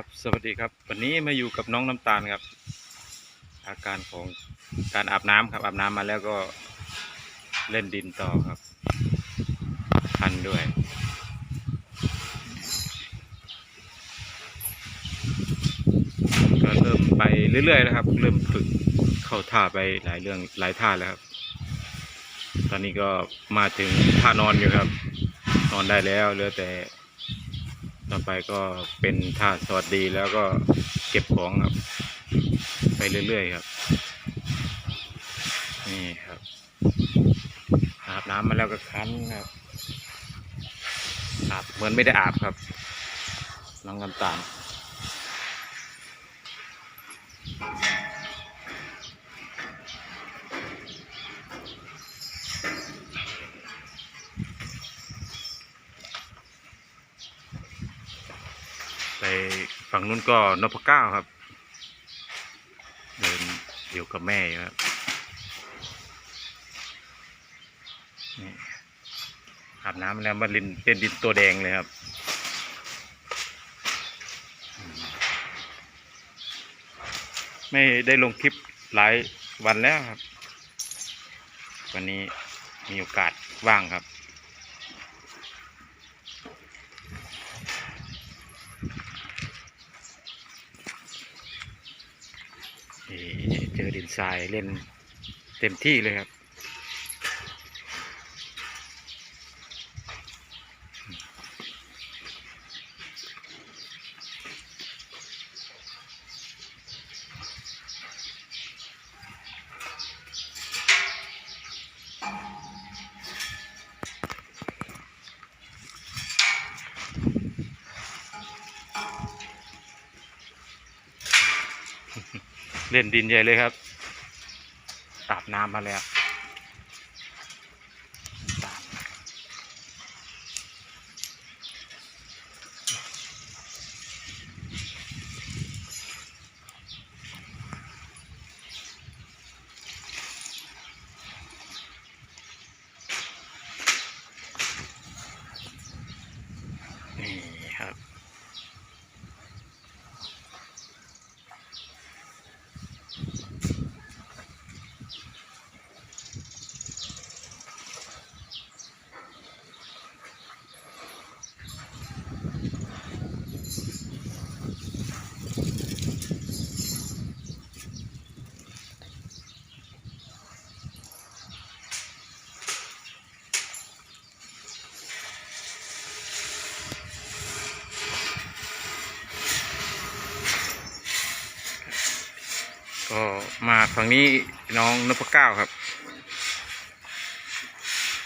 ครับสวัสดีครับ วันนี้มาอยู่กับน้องน้ำตาลครับ อาการของการอาบน้ำครับอาบน้ำมาแล้วก็เล่นดินต่อครับ พันด้วย ก็เริ่มไปเรื่อยๆแล้วครับ เริ่มฝึกเข้าท่าไปหลายเรื่องหลายท่าแล้วครับ ตอนนี้ก็มาถึงท่านอนอยู่ครับ นอนได้แล้วเหลือแต่ ต่อไปก็เป็นท่าสวัสดีแล้วก็เก็บของครับ ไปเรื่อยๆครับ นี่ครับอาบน้ำมาแล้วก็คั้นครับอาบเหมือนไม่ได้อาบครับน้องน้ำตาล ไป ฝั่งนู้นก็นพเก้าครับ เดินอยู่กับแม่อยู่ครับนี่อาบน้ำแล้วมาลินเป็นดินตัวแดงเลยครับไม่ได้ลงคลิปหลายวันแล้วครับ วันนี้มีโอกาสว่างครับ นี่เจอดิน ทรายเล่นเต็มที่เลยครับ เล่นดินใหญ่เลยครับอาบ น้ำมาแล้ว มาฝั่งนี้น้องนพเก้าครับ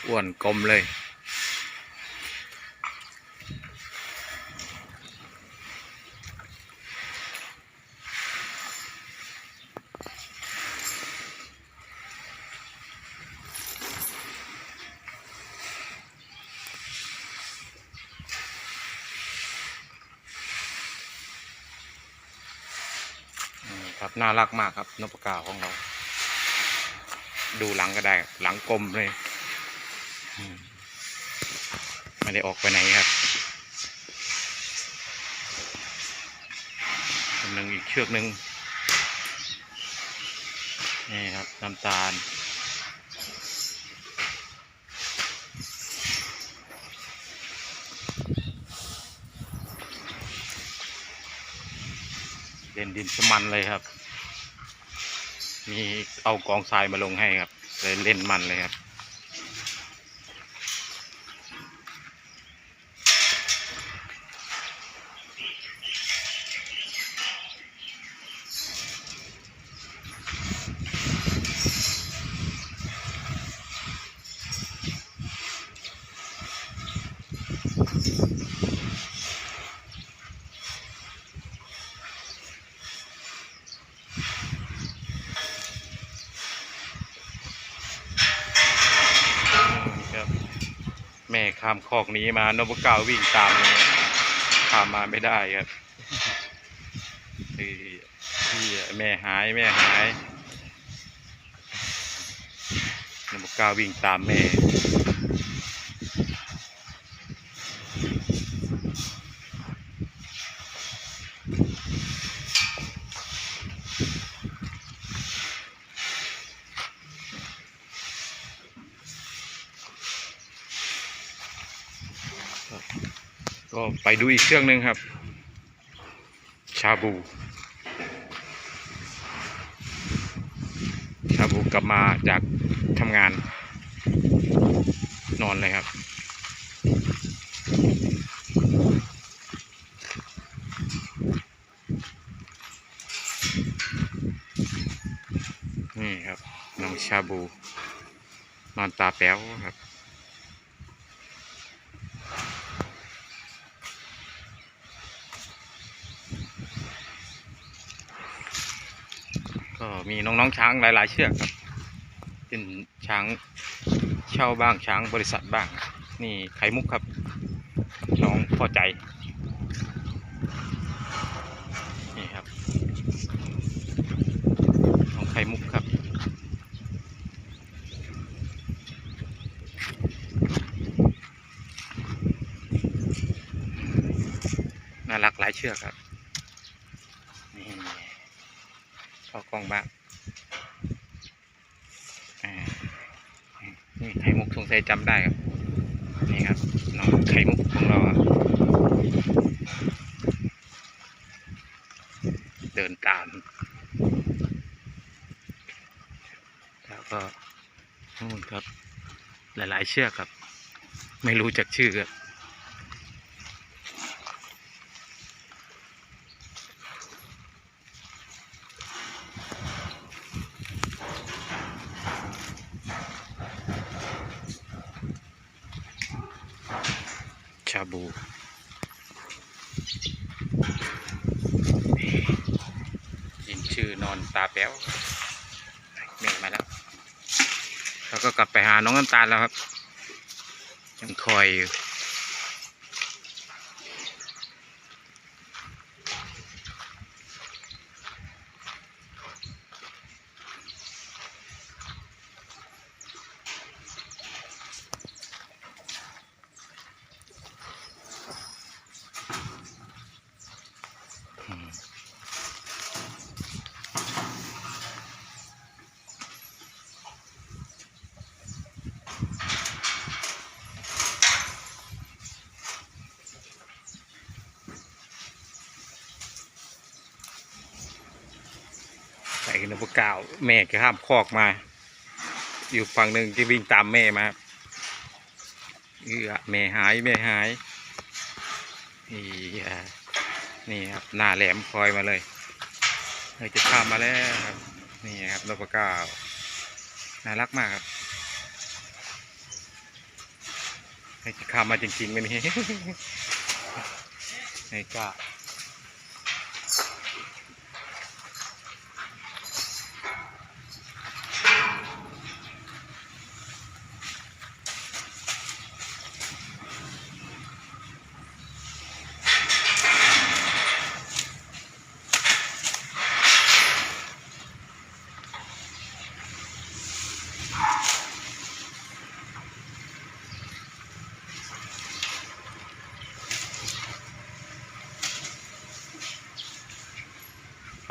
อ้วนกลมเลย ครับน่ารักมากครับนกปากาของเรา ดูหลังก็ได้ หลังกลมเลยไม่ได้ออกไปไหนครับอันหนึ่งอีกเชือกหนึ่งนี่ครับน้ำตาล เล่นดินสมันเลยครับ มีเอากองทรายมาลงให้ครับเลยเล่นมันเลยครับครับ แม่ข้ามคอกหนี้มานบุก้าวิ่งตามข้ามมาไม่ได้ครับที่ที่แม่หายแม่หายนบุก้าวิ่งตามแม่ อ ก็ไปดูอีกเครื่องหนึ่งครับ ชาบู ชาบูกลับมาจากทำงาน นอนเลยครับ นี่ครับน้องชาบู นอนตาแป๊วครับ มีน้องๆช้างหลาย ๆ เชือกครับ เป็นช้างเช่าบ้างช้างบริษัทบ้าง นี่ไข่มุกครับ น้องพอใจ นี่ครับ น้องไข่มุกครับน่ารักหลายเชือกครับ นี่ เข้ากล้องบ้างนี่ไข่มุกสงสัยจำได้ครับ นี่ครับน้องไข่มุกของเราเดินตาม แล้วก็นู่นครับ หลายๆเชือกครับ ไม่รู้จักชื่อครับ ชาบู ยินชื่อนอนตาแป๊วเมฆมาแล้ว แล้วก็กลับไปหาน้องน้ำตาลแล้วครับ ยังคอยอยู่ ใส่กันนพกาวแม่ก็ห้ามคอกมา อยู่ฝั่งหนึ่งที่วิ่งตามแม่มาเอือแม่หายแม่หายอีอ่นี่ครับหน้าแหลมคอยมาเลยเฮ้ยจะข้ามมาแล้วครับนี่ครับนพเก้าน่ารักมากครับเฮ้จะข้ามมาจริงๆวันนี้ไอ้ก้า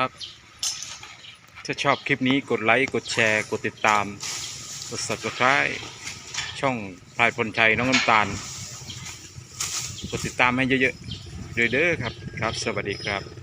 ครับ ถ้าชอบคลิปนี้กดไลค์ กดแชร์ กดติดตาม กด subscribe ช่องพลายพลชัยน้องน้ำตาล กดติดตามให้เยอะๆเด้อครับ ครับ สวัสดีครับ